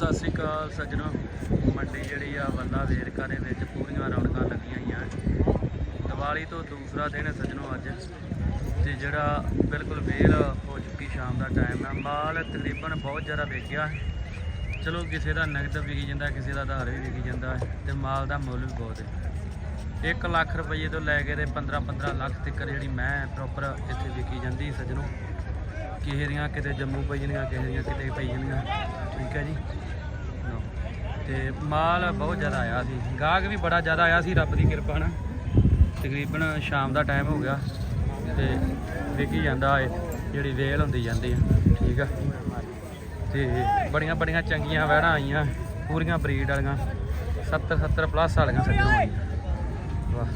ਸਤਿ ਸ੍ਰੀ ਅਕਾਲ ਸੱਜਣੋ। ਮੰਡੀ ਜਿਹੜੀ ਆ ਵੱਲਾ ਵੇਰਕਾ ਦੇ ਵਿੱਚ ਪੂਰੀਆਂ ਰੌਣਕਾਂ ਲੱਗੀਆਂ ਹੋਈਆਂ। ਦੀਵਾਲੀ ਤੋਂ ਦੂਸਰਾ ਦਿਨ ਹੈ ਸੱਜਣੋ ਅੱਜ। ਤੇ ਜਿਹੜਾ ਬਿਲਕੁਲ ਵੇਲ ਹੋ ਚੁੱਕੀ ਸ਼ਾਮ ਦਾ ਟਾਈਮ ਆ। ਮਾਲ ਤਕਰੀਬਨ ਬਹੁਤ ਜ਼ਿਆਦਾ ਵੇਚਿਆ ਚਲੋ ਕਿਸੇ ਦਾ ਨਗਦ ਵਿਕੀ ਜਾਂਦਾ, ਕਿਸੇ ਦਾ ਆਧਾਰ ਵੀ ਵਿਕੀ ਜਾਂਦਾ ਹੈ ਤੇ ਮਾਲ ਦਾ ਮੁੱਲ ਵੀ ਬਹੁਤ ਹੈ। 1 ਲੱਖ ਰੁਪਏ ਤੋਂ ਲੈ ਕੇ ਤੇ 15 15 ਲੱਖ ਤੱਕ ਜਿਹੜੀ ਮੈਂ ਪ੍ਰੋਪਰ ਇੱਥੇ ਵਿਕੀ ਜਾਂਦੀ ਸੱਜਣੋ। ਕਿਸੇ ਦੀਆਂ ਕਿਤੇ ਜੰਮੂ ਪਈ ਜਾਂਦੀਆਂ ਕਿਸੇ ਦੀਆਂ ਕਿਤੇ ਪਈ ਜਾਂਦੀਆਂ ਠੀਕ ਹੈ ਜੀ। ਲਓ। ਤੇ ਮਾਲ ਬਹੁਤ ਜ਼ਿਆਦਾ ਆਇਆ ਸੀ। ਗਾਹਕ ਵੀ ਬੜਾ ਜ਼ਿਆਦਾ ਆਇਆ ਸੀ ਰੱਬ ਦੀ ਕਿਰਪਾ ਨਾਲ। ਤਕਰੀਬਨ ਸ਼ਾਮ ਦਾ ਟਾਈਮ ਹੋ ਗਿਆ ਤੇ ਵਿਕੀ ਜਾਂਦਾ ਏ ਜਿਹੜੀ ਵੇਲ ਹੁੰਦੀ ਜਾਂਦੀ ਆ ਠੀਕ ਆ। ਤੇ ਬੜੀਆਂ ਬੜੀਆਂ ਚੰਗੀਆਂ ਵਹਿੜਾਂ ਆਈਆਂ ਪੂਰੀਆਂ ਬਰੀਡ ਵਾਲੀਆਂ 70 70 ਪਲੱਸ ਵਾਲੀਆਂ ਸੱਜਣ ਆਈਆਂ ਵਾਹ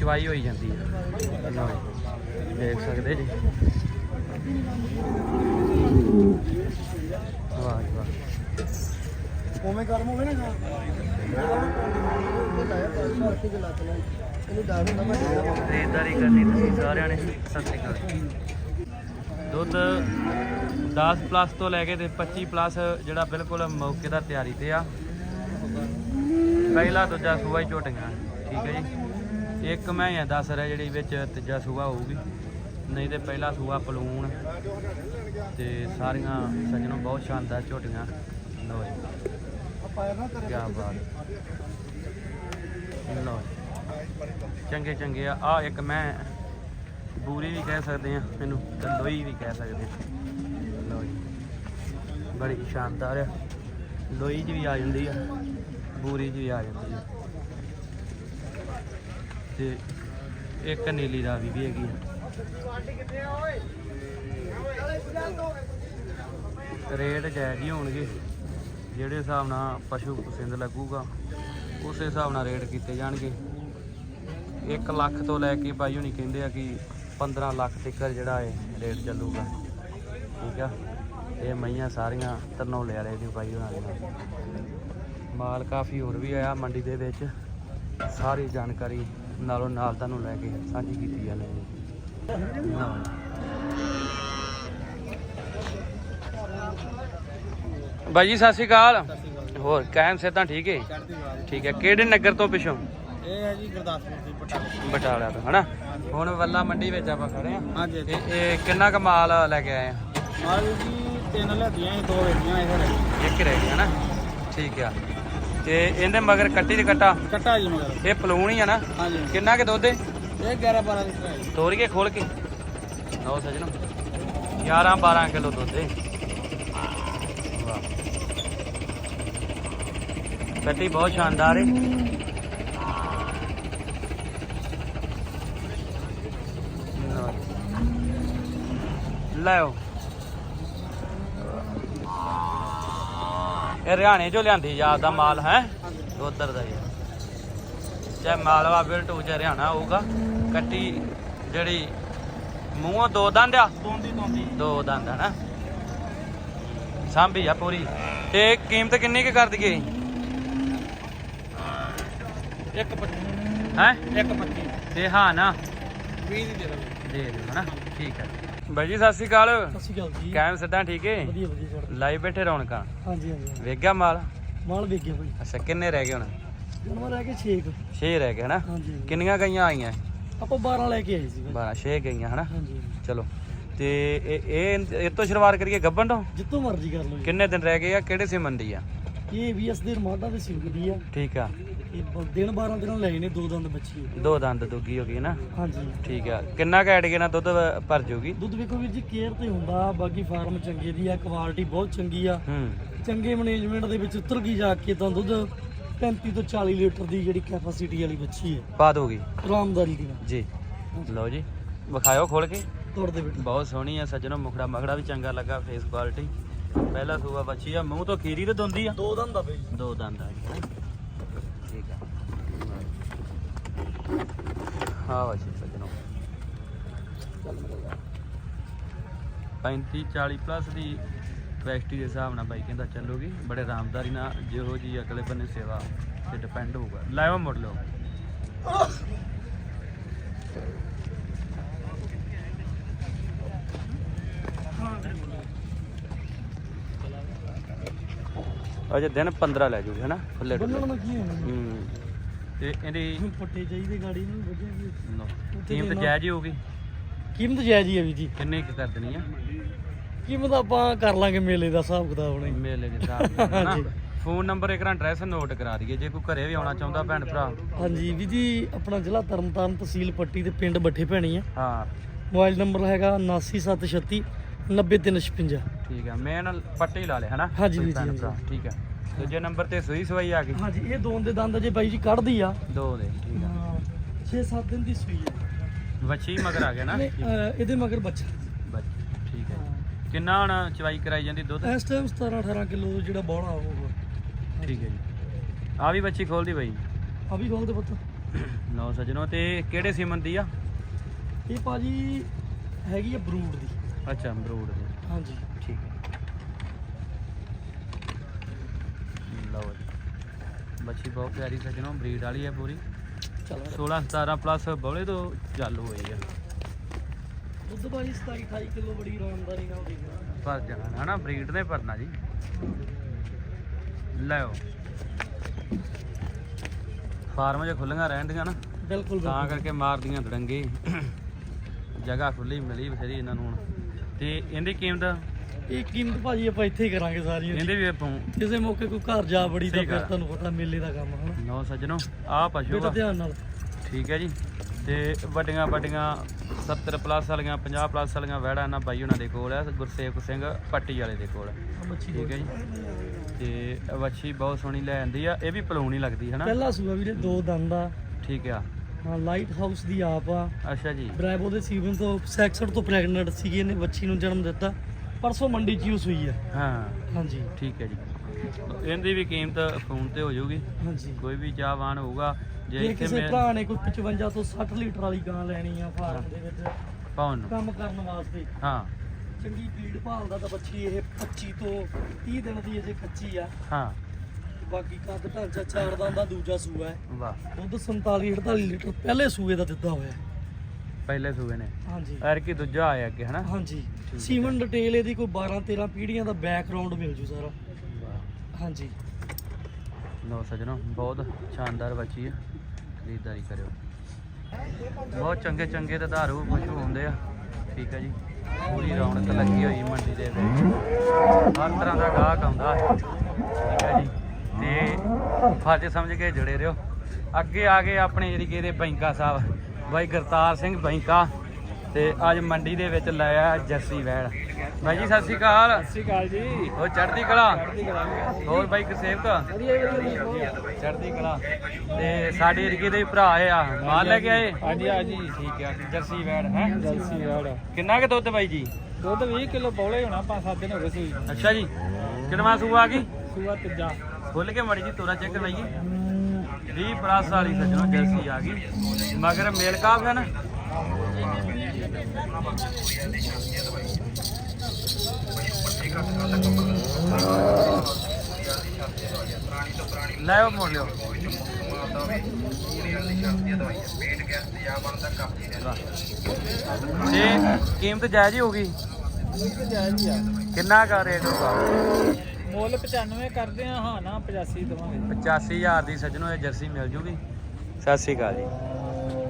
ਚਵਾਈ ਹੋਈ ਜਾਂਦੀ ਆ। ਲਓ ਜੀ, ਦੇਖ ਸਕਦੇ ਜੀ। ਵਾਹ ਜੀ ਵਾਹ। ਉਵੇਂ ਗਰਮ ਹੋਵੇ ਨਾ ਇਹਨੂੰ ਡਰ ਹੁੰਦਾ ਮੈਂ ਖਰੀਦਦਾਰੀ ਕਰਨੀ ਤੁਸੀਂ ਸਾਰਿਆਂ ਨੇ ਸਤਿ ਸ਼੍ਰੀ ਅਕਾਲ। ਦੁੱਧ 10 ਪਲੱਸ ਤੋਂ ਲੈ ਕੇ ਤੇ 25 ਪਲੱਸ ਜਿਹੜਾ ਬਿਲਕੁਲ ਮੌਕੇ ਦਾ ਤਿਆਰੀ ਤੇ ਆ। ਪਹਿਲਾ ਦੂਜਾ ਸੂਆ ਹੀ ਝੋਟੀਆਂ। ਠੀਕ ਹੈ ਜੀ। ਇੱਕ ਮੈਂ ਹੀ ਦੱਸ ਰਿਹਾ ਜਿਹੜੀ ਵਿੱਚ ਤੀਜਾ ਸੂਆ ਹੋਊਗੀ। ਨਹੀਂ ਤੇ ਪਹਿਲਾ ਸੂਆ ਪਲੂਣ ਤੇ ਸਾਰੀਆਂ ਸੱਜਣੋਂ ਬਹੁਤ ਸ਼ਾਨਦਾਰ ਝੋਟੀਆਂ। ਲੋ ਜੀ। ਕਿਆ ਬਾਤ। ਲਓ ਚੰਗੇ ਚੰਗੇ ਆ। ਆ ਇੱਕ ਮੈਂ ਬੂਰੀ ਵੀ ਕਹਿ ਸਕਦੇ ਆ ਇਹਨੂੰ ਤੇ ਲੋਈ ਵੀ ਕਹਿ ਸਕਦੇ ਆ ਲਓ ਜੀ। ਬੜੀ ਸ਼ਾਨਦਾਰ ਆ। ਲੋਈ 'ਚ ਵੀ ਆ ਜਾਂਦੀ ਆ। ਬੂਰੀ 'ਚ ਵੀ ਆ ਜਾਂਦੀ ਆ। ਤੇ ਇੱਕ ਨੀਲੀ ਰਾਵੀ ਵੀ ਹੈਗੀ ਆ। ਰੇਟ ਜਾਇਜ਼ ਹੀ ਹੋਣਗੇ। ਜਿਹੜੇ ਹਿਸਾਬ ਨਾਲ ਪਸ਼ੂ ਪਸੰਦ ਲੱਗੂਗਾ, ਉਸੇ ਹਿਸਾਬ ਨਾਲ ਰੇਟ ਕੀਤੇ ਜਾਣਗੇ। 1 ਲੱਖ ਤੋਂ ਲੈ ਕੇ ਭਾਈ ਹੁਣੀ ਕਹਿੰਦੇ ਆ ਕਿ 15 ਲੱਖ ਤੱਕ ਜਿਹੜਾ ਹੈ ਰੇਟ ਚੱਲੂਗਾ। ਠੀਕ ਆ? ਇਹ ਮਈਆਂ ਸਾਰੀਆਂ ਤਰਨੌਲੇ ਵਾਲੇ ਦੀ ਭਾਈ ਉਹਨਾਂ ਦੇ ਨਾਲ। ਮਾਲ ਕਾਫੀ ਹੋਰ ਵੀ ਆਇਆ ਮੰਡੀ ਦੇ ਵਿੱਚ। ਸਾਰੀ ਜਾਣਕਾਰੀ ਨਾਲੋਂ ਨਾਲ ਤੁਹਾਨੂੰ ਲੈ ਕੇ ਸਾਂਝੀ ਕੀਤੀ ਜਾਂਦੀ ਹੈ। ਜੀ। ਬਾਈ ਜੀ ਸਤਿ ਸ਼੍ਰੀ ਅਕਾਲ। ਹੋਰ ਕਾਇਮ ਸਿੱਧਾ ਠੀਕ ਹੈ ਠੀਕ ਹੈ ਕਿਹੜੇ ਨਗਰ ਤੋਂ ਪਿਛੋਂ? ਇਹ ਹੈ ਜੀ ਗੁਰਦਾਸਪੁਰ ਦੀ ਬਟਾਲਾ ਤੋਂ ਹਨਾ? ਹੁਣ ਵੱਲਾ ਮੰਡੀ ਵਿੱਚ ਆਪਾਂ ਖੜੇ ਆ। ਹਾਂਜੀ। ਤੇ ਇਹ ਕਿੰਨਾ ਕੁ ਮਾਲ ਲੈ ਕੇ ਆਏ ਆ? ਮਾਲ ਜੀ ਤਿੰਨ ਲਿਆਦੀਆਂ ਸੀ ਦੋ ਵੇਚੀਆਂ ਇਹ ਹਲੇ ਇੱਕ ਰਹਿ ਗਿਆ ਹਨਾ? ਠੀਕ ਆ। ਤੇ ਇਹਦੇ ਮਗਰ ਕੱਟੀ ਤੇ ਕੱਟਾ? ਕੱਟਾ ਜੀ ਮਗਰ। ਇਹ ਪਲੂਣ ਹੀ ਆ ਨਾ? ਹਾਂਜੀ। ਕਿੰਨਾ ਕੁ ਦੁੱਧ ਹੈ ਇਹ 11 12 ਲੀਟਰ ਹੈ ਜੀ ਤੋੜ ਕੇ ਖੋਲ ਕੇ। ਲਓ ਸਜਣੋ। 11 12 ਕਿਲੋ ਦੁੱਧ ਹੈ ਕੱਟੀ ਬਹੁਤ ਸ਼ਾਨਦਾਰ ਹੈ ਲਓ ਇਹ ਹਰਿਆਣੇ ਚੋਂ ਲਿਆਂਦੀ ਯਾਦ ਦਾ ਮਾਲ ਹੈ? ਉਧਰ ਦਾ ਹੀ। ਚਾਹੇ ਮਾਲਵਾ ਬਿਲਟੂ ਚ ਹਰਿਆਣਾ ਹੋਊਗਾ ਕੱਟੀ ਜਿਹੜੀ ਮੂੰਹੋਂ ਦੋ ਦੰਦ ਆ? ਦੋਂਦੀ ਦੋਂਦੀ ਦੋ ਦੰਦ ਹਨਾ ਸਾਂਭੀ ਆ ਪੂਰੀ। ਤੇ ਕੀਮਤ ਕਿੰਨੀ ਕੁ ਕਰ ਦਈਏ? ਇੱਕ ਪੱਚੀ। ਹੈ? ਇੱਕ ਪੱਚੀ। ਤੇ ਹਾਂ ਨਾ? 20 ਦੀ ਦੇ ਦੇ ਦਿਓ ਹਨਾ? ਠੀਕ ਹੈ ਬਾਈ ਜੀ ਸਤਿ ਸ਼੍ਰੀ ਅਕਾਲ। ਸਤਿ ਸ਼੍ਰੀ ਅਕਾਲ ਜੀ। ਕਾਇਮ ਸਿੱਧਾ ਠੀਕ ਹੈ ਵਧੀਆ ਵਧੀਆ ਲਾਈਵ ਬੈਠੇ ਰੌਣਕਾਂ। ਹਾਂਜੀ ਹਾਂਜੀ। ਵੇਖ ਗਿਆ ਮਾਲ? ਮਾਲ ਵੇਚ ਗਿਆ ਭਾਈ ਅੱਛਾ ਕਿੰਨੇ ਰਹਿ ਗਏ ਹੁਣ? ਜਨਮ ਰਹਿ ਕੇ 6 6 ਰਹਿ ਗਏ ਹਨਾ? ਹਾਂਜੀ ਕਿੰਨੀਆਂ ਗਈਆਂ ਆਈਆਂ? ਆਪਾਂ 12 ਲੈ ਕੇ ਆਏ ਸੀ ਭਾਈ 12 6 ਗਈਆਂ ਹਨਾ? ਹਾਂਜੀ ਚਲੋ। ਤੇ ਇਹ ਇਹ ਤੋਂ ਸ਼ੁਰੂਆਤ ਕਰੀਏ ਗੱਬਨ ਤੋਂ? ਜਿੱਤੋਂ ਮਰਜ਼ੀ ਕਰ ਲਓ ਕਿੰਨੇ ਦਿਨ ਰਹਿ ਗਏ ਆ? ਕਿਹੜੇ ਸੇ ਮੰਡੀ ਆ? ਇਹ ਵੀ ਇਸ ਦੇ ਰਮਾਡਾ ਦੇ ਸਿੰਗ ਦੀ ਆ। ਠੀਕ ਆ। ਇਹ ਦਿਨ 12 ਦਿਨਾਂ ਲਏ ਨੇ ਦੋ ਦੰਦ ਬੱਚੀ। ਦੋ ਦੰਦ ਦੁੱਗੀ ਹੋ ਗਈ ਨਾ? ਹਾਂਜੀ। ਠੀਕ ਆ। ਕਿੰਨਾ ਕੁ ਐਡ ਕੇ ਨਾ ਦੁੱਧ ਭਰ ਜੂਗੀ? ਦੁੱਧ ਵੇਖੋ ਵੀਰ ਜੀ ਕੇਅਰ ਤੇ ਹੁੰਦਾ। ਬਾਕੀ ਫਾਰਮ ਚੰਗੇ ਦੀ ਆ ਕੁਆਲਿਟੀ ਬਹੁਤ ਚੰਗੀ ਆ। ਹੂੰ। ਚੰਗੇ ਮੈਨੇਜਮੈਂਟ ਦੇ ਵਿੱਚ ਉਤਰ ਗਈ ਜਾ ਕੇ ਤਾਂ ਦੁੱਧ 35 ਤੋਂ 40 ਲੀਟਰ ਦੀ ਜਿਹੜੀ ਕੈਪੈਸਿਟੀ ਵਾਲੀ ਬੱਚੀ ਹੈ। ਪਾ ਦੋਗੀ ਆਰਾਮਦਾਰੀ ਦੀ ਨਾਲ। ਜੀ। ਲਓ ਜੀ ਵਿਖਾਇਓ ਖੋਲ ਕੇ। ਤੋੜਦੇ ਬੇਟੇ ਬਹੁਤ ਸੋਹਣੀ ਆ ਸੱਜਣੋ ਮੁਖੜਾ ਮਖੜਾ ਵੀ ਚੰਗਾ ਲੱਗਾ ਫੇਸ ਕੁਆਲਿਟੀ ਪਹਿਲਾ ਸੂਆ ਬੱਚੀ ਆ ਮੂੰਹ ਤੋਂ ਖੀਰੀ ਤੇ ਦੁੰਦੀ ਆ। ਦੋ ਦੰਦ ਆ ਬਈ। ਦੋ ਦੰਦ ਆ ਗਏ। ਠੀਕ ਆ। ਹਾਂ ਬੱਚੀ ਸੱਜਣੋ। 35 40 ਪਲੱਸ ਦੀ ਕਪੈਸਿਟੀ ਦੇ ਹਿਸਾਬ ਨਾਲ ਬਾਈ ਕਹਿੰਦਾ ਚੱਲੂਗੀ ਬੜੇ ਆਰਾਮਦਾਰੀ ਨਾਲ ਜਿਹੋ ਜੀ ਅਗਲੇ ਬੰਨੇ ਸੇਵਾ ਤੇ ਡਿਪੈਂਡ ਹੋਊਗਾ। ਲਾਇਓ ਮੁੜ ਲਓ। ਅਜੇ ਦਿਨ 15 ਲੈ ਜੂਗੀ ਹਨਾ? ਫੁੱਲੇ ਬੰਨਣ ਨੂੰ ਕੀ ਹੋਣਾ ਹੂੰ। ਤੇ ਇਹਦੀ ਪੱਟੇ ਚਾਹੀਦੇ ਗਾੜੀ ਨੂੰ ਵਧੀਆ ਉੱਥੇ ਕੀਮਤ। ਜਾਇਜ਼ ਹੀ ਹੋਊਗੀ। ਕੀਮਤ ਜਾਇਜ਼ ਹੀ ਹੈ ਵੀ ਜੀ। ਕਿੰਨੇ ਕੁ ਕਰ ਦੇਣੀ ਆ? ਕੀਮਤ ਆਪਾਂ ਕਰ ਲਾਂਗੇ ਮੇਲੇ ਦਾ ਹਿਸਾਬ ਕਿਤਾਬ ਹੁਣੇ ਮੇਲੇ ਦੇ ਹਿਸਾਬ ਨਾਲ ਹਾਂਜੀ। ਫੋਨ ਨੰਬਰ ਇੱਕ ਨਾ ਐਡਰੈਸ ਨੋਟ ਕਰਾ ਦਈਏ ਜੇ ਕੋਈ ਘਰੇ ਵੀ ਆਉਣਾ ਚਾਹੁੰਦਾ ਭੈਣ ਭਰਾ। ਹਾਂਜੀ ਵੀ ਜੀ ਆਪਣਾ ਜ਼ਿਲ੍ਹਾ ਤਰਨਤਾਰਨ ਤਹਿਸੀਲ ਪੱਟੀ ਤੇ ਪਿੰਡ ਬੱਠੇ ਭੈਣੀ ਆ। ਹਾਂ। ਮੋਬਾਈਲ ਨੰਬਰ ਹੈਗਾ 99736 90356 ਠੀਕ ਆ ਮੇਨ ਪੱਟੀ ਲਾ ਲਿਆ ਹਨਾ ਹਾਂਜੀ ਭਰਾ, ਠੀਕ ਆ। ਦੂਜੇ ਨੰਬਰ ਤੇ ਸੂਈ ਸਵਾਈ ਆ ਗਈ। ਹਾਂਜੀ ਇਹ ਦੋਨ ਦੇ ਦੰਦ ਜੇ ਬਾਈ ਜੀ ਕੱਢਦੀ ਆ। ਦੋ ਦੇ ਠੀਕ ਆ। 6-7 ਦਿਨ ਦੀ ਸੂਈ ਆ। ਵੱਛੀ ਮਗਰ ਆ ਗਿਆ ਨਾ। ਨਹੀਂ, ਅਹ, ਇਹਦੇ ਮਗਰ ਬੱਚਾ। ਹੈ ਕਿੰਨਾ ਹੁਣ ਚਵਾਈ ਕਰਾਈ ਜਾਂਦੀ ਦੁੱਧ? ਇਸ ਟਾਈਮ 17-18 ਕਿਲੋ ਜਿਹੜਾ ਬੌਣਾ ਉਹ ਠੀਕ ਹੈ ਜੀ। ਆ ਵੀ ਬੱਚੀ ਖੋਲਦੀ ਬਾਈ। ਆ ਵੀ ਖੋਲਦੇ ਪੁੱਤ। ਲਓ ਸਜਣੋ ਤੇ ਕਿਹੜੇ ਸੀਮਨ ਦੀ ਆ? ਇਹ ਭਾਜੀ ਹੈਗੀ ਆ ਬਰੂਡ ਦੀ। ਅੱਛਾ ਅਮਰੂਦ ਦੀ। ਹਾਂਜੀ। ਠੀਕ ਹੈ। ਲਓ ਜੀ। ਬੱਚੀ ਬਹੁਤ ਪਿਆਰੀ ਸਜਣੋ ਬਰੀਡ ਵਾਲੀ ਹੈ ਪੂਰੀ। ਚਲੋ। 16 17 ਪਲੱਸ ਬੌਲੇ ਤੋਂ ਚੱਲ ਹੋਈ ਆ। ਦੁੱਧ ਭਾਜੀ 27-28 ਕਿਲੋ ਬੜੀ ਆਰਾਮਦਾਰੀ ਨਾਲ ਦੇ ਭਰ ਜਾਣਾ ਹਨਾ? ਬਰੀਡ ਨੇ ਭਰਨਾ ਜੀ। ਲਿਓ ਫਾਰਮ 'ਚ ਖੁੱਲੀਆਂ ਰਹਿੰਦੀਆਂ ਨਾ ਬਿਲਕੁਲ ਤਾਂ। ਕਰਕੇ ਮਾਰਦੀਆਂ ਦੜੰਗੇ ਜਗ੍ਹਾ ਖੁੱਲੀ ਮਿਲੀ ਬਥੇਰੀ ਇਹਨਾਂ ਨੂੰ ਹੁਣ। ਤੇ ਇਹਦੀ ਕੀਮਤ? ਇਹ ਕੀਮਤ ਭਾਜੀ ਆਪਾਂ ਇੱਥੇ ਹੀ ਕਰਾਂਗੇ ਸਾਰੀਆਂ ਦੀ। ਇਹਦੇ ਵੀ ਆਪਾਂ ਕਿਸੇ ਮੌਕੇ ਕੋਈ ਘਰ ਜਾ ਬੜੀ ਤਾਂ ਸਹੀ ਫਿਰ ਆ। ਤੁਹਾਨੂੰ ਪਤਾ ਮੇਲੇ ਦਾ ਕੰਮ ਹਨਾ? ਨੌ ਸੱਜਣੋ ਆ ਪਸ਼ੂ ਬੇਟਾ ਆ। ਧਿਆਨ ਨਾਲ। ਠੀਕ ਹੈ ਜੀ। ਤੇ ਵੱਡੀਆਂ ਵੱਡੀਆਂ 70 ਪਲੱਸ ਵਾਲੀਆਂ 50 ਪਲੱਸ ਵਾਲੀਆਂ ਵਹਿੜਾ ਇਹਨਾਂ ਬਾਈ ਉਹਨਾਂ ਦੇ ਕੋਲ ਹੈ ਗੁਰਸੇਵਕ ਸਿੰਘ ਪੱਟੀ ਵਾਲੇ ਦੇ ਕੋਲ। ਠੀਕ ਹੈ ਜੀ। ਤੇ ਵੱਛੀ ਬਹੁਤ ਸੋਹਣੀ ਲੈ ਆਂਦੀ ਆ ਇਹ ਵੀ ਪਲੂਣੀ ਲੱਗਦੀ ਹੈ ਨਾ ਪਹਿਲਾ ਸੂਆ ਵੀਰੇ ਦੋ ਦੰਦ ਆ। ਠੀਕ ਆ। ਹਾਂ ਲਾਈਟ ਹਾਊਸ ਦੀ ਆਪ ਆ। ਅੱਛਾ ਜੀ। ਬ੍ਰੈਵੋ ਦੇ ਸੀਜ਼ਨ ਤੋਂ ਸੈਕਸਡ ਤੋਂ ਪ੍ਰੈਗਨੈਂਟ ਸੀਗੀ ਇਹਨੇ ਬੱਚੀ ਨੂੰ ਜਨਮ ਦਿੱਤਾ। ਪਰਸੋਂ ਮੰਡੀ 'ਚ ਯੂਸ ਹੋਈ ਹੈ ਹਾਂ। ਹਾਂਜੀ। ਠੀਕ ਹੈ ਜੀ। ਇਹਦੀ ਵੀ ਕੀਮਤ ਫੋਨ ਤੇ ਹੋ ਜਾਊਗੀ। ਹਾਂਜੀ। ਕੋਈ ਵੀ ਚਾਹਵਾਨ ਹੋਊਗਾ ਜੇ ਕਿਸੇ ਭਰਾ ਨੇ ਕੋਈ 55 ਤੋਂ 60 ਲੀਟਰ ਵਾਲੀ ਗਾਂ ਲੈਣੀ ਆ ਫਾਰਮ ਦੇ ਵਿੱਚ ਪਾਉਣ ਨੂੰ ਕੰਮ ਕਰਨ ਵਾਸਤੇ। ਹਾਂ। ਚੰਗੀ ਫੀਡ ਭਾਲਦਾ ਤਾਂ ਬੱਚੀ ਇਹ 25 ਤੋਂ 30 ਦਿਨ ਦੀ ਅਜੇ ਕੱਚੀ ਆ। ਹਾਂ। ਬਾਕੀ ਕੱਦ ਢਾਂਚਾ ਚਾਰ ਦਾ ਦਾ ਦੂਜਾ ਸੂਆ ਹੈ। ਵਾਹ। ਦੁੱਧ 47 48 ਲੀਟਰ ਪਹਿਲੇ ਸੂਏ ਦਾ ਦਿੱਤਾ ਹੋਇਆ। ਪਹਿਲੇ ਸੂਏ ਨੇ। ਹਾਂਜੀ। ਐਰ ਕੀ ਦੂਜਾ ਆਇਆ ਅੱਗੇ ਹਨਾ? ਹਾਂਜੀ। ਸੀਮਨ ਡਿਟੇਲ ਇਹਦੀ ਕੋਈ 12 13 ਪੀੜ੍ਹੀਆਂ ਦਾ ਬੈਕਗ੍ਰਾਉਂਡ ਮਿਲ ਜੂ ਸਾਰਾ। ਹਾਂਜੀ। ਲੋ ਸਜਣੋ ਬਹੁਤ ਸ਼ਾਨਦਾਰ ਬੱਚੀ ਹੈ ਖਰੀਦਦਾਰੀ ਕਰਿਓ। ਬਹੁਤ ਚੰਗੇ ਚੰਗੇ ਤੇ ਧਾਰੂ ਪਸ਼ੂ ਹੁੰਦੇ ਆ। ਠੀਕ ਹੈ ਜੀ। ਪੂਰੀ ਰੌਣਕ ਲੱਗੀ ਹੋਈ ਮੰਡੀ ਦੇ ਵਿੱਚ। ਹਰ ਤਰ੍ਹਾਂ ਦਾ ਗਾਹਕ ਆਉਂਦਾ ਹੈ। ਠੀਕ ਹੈ ਜੀ। ਤੇ ਫਰਜ਼ ਸਮਝ ਕੇ ਜੁੜੇ ਰਹੋ। ਅੱਗੇ ਆ ਗਏ ਆਪਣੇ ਏਰੀਏ ਦੇ ਬੈਂਕਾ ਸਾਹਿਬ। ਬਾਈ ਗੁਰਤਾਰ ਸਿੰਘ ਬੈਂਕਾ। ਤੇ ਅੱਜ ਮੰਡੀ ਦੇ ਵਿੱਚ ਲਾਇਆ ਜਰਸੀ ਜੱਸੀ ਵੈੜ ਬਾਈ ਜੀ ਸਤਿ ਸ਼੍ਰੀ ਅਕਾਲ। ਸਤਿ ਸ਼੍ਰੀ ਅਕਾਲ ਜੀ। ਹੋਰ ਚੜ੍ਹਦੀ ਕਲਾ? ਹੋਰ ਬਾਈ ਗੁਰਸੇਵਕ ਚੜ੍ਹਦੀ ਕਲਾ। ਤੇ ਸਾਡੇ ਏਰੀਏ ਦੇ ਭਰਾ ਆ ਮਾਲ ਲੈ ਕੇ ਆਏ? ਹਾਂਜੀ ਹਾਂਜੀ। ਠੀਕ ਆ ਜਰਸੀ ਵੈੜ ਹੈ? ਜਲਸੀ ਵਾੜ। ਕਿੰਨਾ ਕੁ ਦੁੱਧ ਬਾਈ ਜੀ? ਦੁੱਧ 20 ਕਿਲੋ ਬੌਲੇ ਹੋਣਾ 5-7 ਦਿਨ ਹੋ ਗਏ ਸੀ। ਅੱਛਾ ਜੀ। ਕਿੰਨਵਾਂ ਸੂਆ ਆ ਗਈ? ਸੂਆ ਤੀਜਾ। ਖੁੱਲ ਕੇ ਮੜੀ ਜੀ ਤੋਰਾ ਚੈੱਕ ਕਰਵਾਈਏ 20 ਪਲੱਸ ਵਾਲੀ ਸੱਜਣੋ ਜਰਸੀ ਆ ਗਈ। ਮਗਰ ਮੇਲ ਕਾਫ ਹੈ ਨਾ? ਲੈ ਉਹ ਮੋੜ ਲਿਓ ਕੀਮਤ ਜਾਇਜ਼ ਹੀ ਹੋਗੀ ਕਿੰਨਾ ਕਾ ਰੇਟ ਹੋਗਾ ਮੁੱਲ 95 ਕਰਦੇ ਆ ਹਾਂ ਨਾ 85 ਦਵਾਂਗੇ। 85000 ਦੀ ਸੱਜਣੋ ਇਹ ਜਰਸੀ ਮਿਲ ਜੂਗੀ। ਸਤਿ ਸ਼੍ਰੀ ਅਕਾਲ ਜੀ।